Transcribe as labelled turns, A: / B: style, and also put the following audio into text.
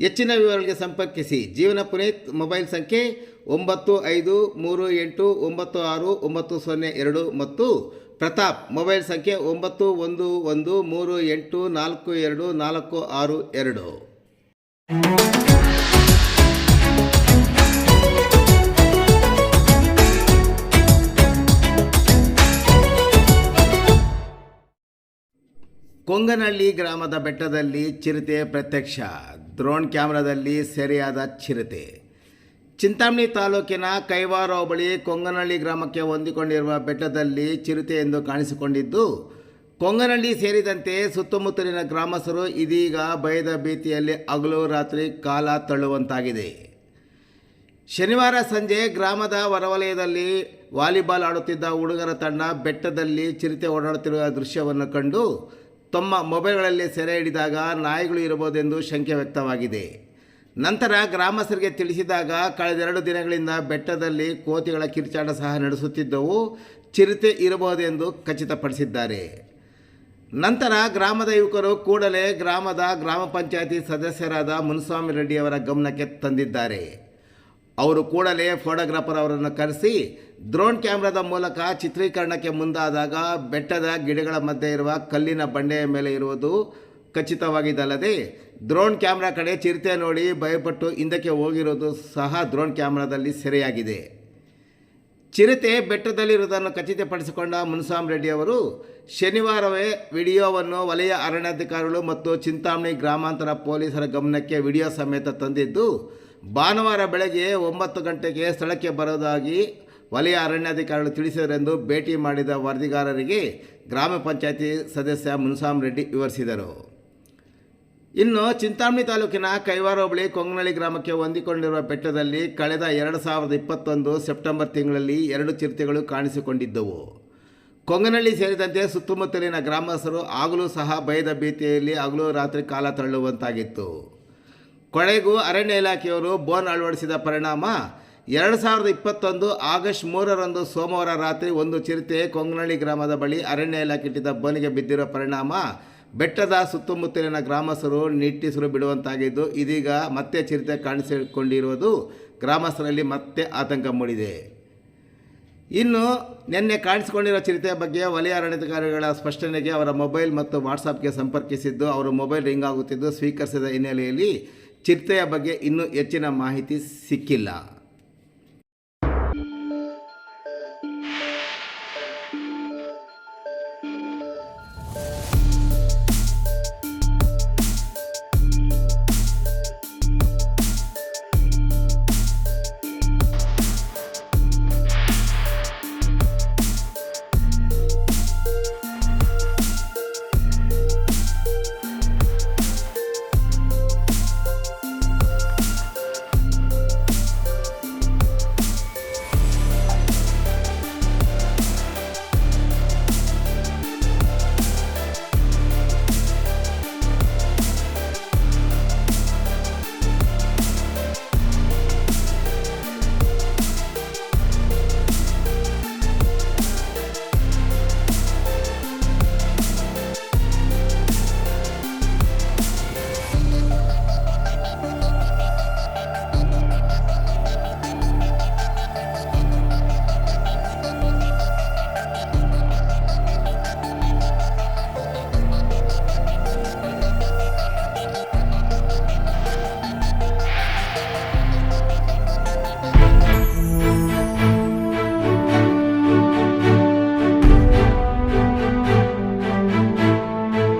A: ಹೆಚ್ಚಿನ ವಿವರಗಳಿಗೆ ಸಂಪರ್ಕಿಸಿ. ಜೀವನ ಪುನೀತ್ ಮೊಬೈಲ್ ಸಂಖ್ಯೆ ಒಂಬತ್ತು ಐದು ಮೂರು ಎಂಟು ಒಂಬತ್ತು ಆರು ಒಂಬತ್ತು ಸೊನ್ನೆ ಎರಡು ಮತ್ತು ಪ್ರತಾಪ್ ಮೊಬೈಲ್ ಸಂಖ್ಯೆ ಒಂಬತ್ತು ಒಂದು ಒಂದು ಮೂರು ಎಂಟು ನಾಲ್ಕು ಎರಡು ನಾಲ್ಕು ಆರು ಎರಡು. ಕೊಂಗನಹಳ್ಳಿ ಗ್ರಾಮದ ಬೆಟ್ಟದಲ್ಲಿ ಚಿರತೆ ಪ್ರತ್ಯಕ್ಷ. ಡ್ರೋನ್ ಕ್ಯಾಮ್ರಾದಲ್ಲಿ ಸೆರೆಯಾದ ಚಿರತೆ. ಚಿಂತಾಮಣಿ ತಾಲೂಕಿನ ಕೈವಾರ ಹೋಬಳಿ ಕೊಂಗನಹಳ್ಳಿ ಗ್ರಾಮಕ್ಕೆ ಹೊಂದಿಕೊಂಡಿರುವ ಬೆಟ್ಟದಲ್ಲಿ ಚಿರತೆ ಎಂದು ಕಾಣಿಸಿಕೊಂಡಿದ್ದು, ಕೊಂಗನಹಳ್ಳಿ ಸೇರಿದಂತೆ ಸುತ್ತಮುತ್ತಲಿನ ಗ್ರಾಮಸ್ಥರು ಇದೀಗ ಭಯದ ಭೀತಿಯಲ್ಲಿ ಹಗಲು ರಾತ್ರಿ ಕಾಲ ತಳ್ಳುವಂತಾಗಿದೆ. ಶನಿವಾರ ಸಂಜೆ ಗ್ರಾಮದ ಹೊರವಲಯದಲ್ಲಿ ವಾಲಿಬಾಲ್ ಆಡುತ್ತಿದ್ದ ಹುಡುಗರ ತಂಡ ಬೆಟ್ಟದಲ್ಲಿ ಚಿರತೆ ಓಡಾಡುತ್ತಿರುವ ದೃಶ್ಯವನ್ನು ಕಂಡು ತಮ್ಮ ಮೊಬೈಲ್ಗಳಲ್ಲಿ ಸೆರೆ ಹಿಡಿದಾಗ ನಾಯಿಗಳು ಇರಬಹುದೆಂದು ಶಂಕೆ ವ್ಯಕ್ತವಾಗಿದೆ. ನಂತರ ಗ್ರಾಮಸ್ಥರಿಗೆ ತಿಳಿಸಿದಾಗ ಕಳೆದೆರಡು ದಿನಗಳಿಂದ ಬೆಟ್ಟದಲ್ಲಿ ಕೋತಿಗಳ ಕಿರ್ಚಾಟ ಸಹ ನಡೆಸುತ್ತಿದ್ದವು. ಚಿರತೆ ಇರಬಹುದೆಂದು ಖಚಿತಪಡಿಸಿದ್ದಾರೆ. ನಂತರ ಗ್ರಾಮದ ಯುವಕರು ಕೂಡಲೇ ಗ್ರಾಮದ ಗ್ರಾಮ ಪಂಚಾಯತಿ ಸದಸ್ಯರಾದ ಮುನಿಸ್ವಾಮಿ ರೆಡ್ಡಿಯವರ ಗಮನಕ್ಕೆ ತಂದಿದ್ದಾರೆ. ಅವರು ಕೂಡಲೇ ಫೋಟೋಗ್ರಾಫರ್ ಅವರನ್ನು ಕರೆಸಿ ಡ್ರೋನ್ ಕ್ಯಾಮ್ರಾದ ಮೂಲಕ ಚಿತ್ರೀಕರಣಕ್ಕೆ ಮುಂದಾದಾಗ ಬೆಟ್ಟದ ಗಿಡಗಳ ಮಧ್ಯೆ ಇರುವ ಕಲ್ಲಿನ ಬಂಡೆಯ ಮೇಲೆ ಇರುವುದು ಖಚಿತವಾಗಿದ್ದಲ್ಲದೆ ಡ್ರೋನ್ ಕ್ಯಾಮ್ರಾ ಕಡೆ ಚಿರತೆ ನೋಡಿ ಭಯಪಟ್ಟು ಹಿಂದಕ್ಕೆ ಹೋಗಿರೋದು ಸಹ ಡ್ರೋನ್ ಕ್ಯಾಮ್ರಾದಲ್ಲಿ ಸೆರೆಯಾಗಿದೆ. ಚಿರತೆ ಬೆಟ್ಟದಲ್ಲಿರುವುದನ್ನು ಖಚಿತಪಡಿಸಿಕೊಂಡ ಮುನ್ಸಾಮ್ ರೆಡ್ಡಿ ಅವರು, ಶನಿವಾರವೇ ವಿಡಿಯೋವನ್ನು ವಲಯ ಅರಣ್ಯಾಧಿಕಾರಿಗಳು ಮತ್ತು ಚಿಂತಾಮಣಿ ಗ್ರಾಮಾಂತರ ಪೊಲೀಸರ ಗಮನಕ್ಕೆ ವಿಡಿಯೋ ಸಮೇತ ತಂದಿದ್ದು ಭಾನುವಾರ ಬೆಳಗ್ಗೆ ಒಂಬತ್ತು ಗಂಟೆಗೆ ಸ್ಥಳಕ್ಕೆ ಬರೋದಾಗಿ ವಲಯ ಅರಣ್ಯಾಧಿಕಾರಿಗಳು ತಿಳಿಸಿದರೆಂದು ಭೇಟಿ ಮಾಡಿದ ವರದಿಗಾರರಿಗೆ ಗ್ರಾಮ ಪಂಚಾಯಿತಿ ಸದಸ್ಯ ಮುನ್ಸಾಮ್ ರೆಡ್ಡಿ ವಿವರಿಸಿದರು. ಇನ್ನು ಚಿಂತಾಮಣಿ ತಾಲೂಕಿನ ಕೈವಾರ ಹೋಬಳಿ ಕೊಂಗನಳ್ಳಿ ಗ್ರಾಮಕ್ಕೆ ಹೊಂದಿಕೊಂಡಿರುವ ಬೆಟ್ಟದಲ್ಲಿ ಕಳೆದ ಎರಡು ಸಾವಿರದ ಇಪ್ಪತ್ತೊಂದು ಸೆಪ್ಟೆಂಬರ್ ತಿಂಗಳಲ್ಲಿ ಎರಡು ಚಿರತೆಗಳು ಕಾಣಿಸಿಕೊಂಡಿದ್ದವು. ಕೊಂಗನಹಳ್ಳಿ ಸೇರಿದಂತೆ ಸುತ್ತಮುತ್ತಲಿನ ಗ್ರಾಮಸ್ಥರು ಆಗಲೂ ಸಹ ಭಯದ ಭೀತಿಯಲ್ಲಿ ಆಗಲೂ ರಾತ್ರಿ ಕಾಲ ತಳ್ಳುವಂತಾಗಿತ್ತು ಕೊನೆಗೂ ಅರಣ್ಯ ಇಲಾಖೆಯವರು ಬೋನ್ ಅಳವಡಿಸಿದ ಪರಿಣಾಮ ಎರಡು ಸಾವಿರದ ಇಪ್ಪತ್ತೊಂದು ಆಗಸ್ಟ್ ಮೂರರಂದು ಸೋಮವಾರ ರಾತ್ರಿ ಒಂದು ಚಿರತೆ ಕೊಂಗನಹಳ್ಳಿ ಗ್ರಾಮದ ಬಳಿ ಅರಣ್ಯ ಇಲಾಖೆ ಇಟ್ಟಿದ್ದ ಬೋನಿಗೆ ಬಿದ್ದಿರೋ ಪರಿಣಾಮ. ಬೆಟ್ಟದ ಸುತ್ತಮುತ್ತಲಿನ ಗ್ರಾಮಸ್ಥರು ನಿಟ್ಟಿಸಲು ಬಿಡುವಂತಾಗಿದ್ದು ಇದೀಗ ಮತ್ತೆ ಚಿರತೆ ಕಾಣಿಸಿಕೊಂಡಿರುವುದು ಗ್ರಾಮಸ್ಥರಲ್ಲಿ ಮತ್ತೆ ಆತಂಕ ಮೂಡಿದೆ. ಇನ್ನು ನಿನ್ನೆ ಕಾಣಿಸಿಕೊಂಡಿರೋ ಚಿರತೆ ಬಗ್ಗೆ ವಲಯ ಅರಣ್ಯಾಧಿಕಾರಿಗಳ ಸ್ಪಷ್ಟನೆಗೆ ಅವರ ಮೊಬೈಲ್ ಮತ್ತು ವಾಟ್ಸಾಪ್ಗೆ ಸಂಪರ್ಕಿಸಿದ್ದು, ಅವರ ಮೊಬೈಲ್ ರಿಂಗ್ ಆಗುತ್ತಿದ್ದು ಸ್ವೀಕರಿಸಿದ ಹಿನ್ನೆಲೆಯಲ್ಲಿ ಚಿರತೆಯ ಬಗ್ಗೆ ಇನ್ನೂ ಹೆಚ್ಚಿನ ಮಾಹಿತಿ ಸಿಕ್ಕಿಲ್ಲ.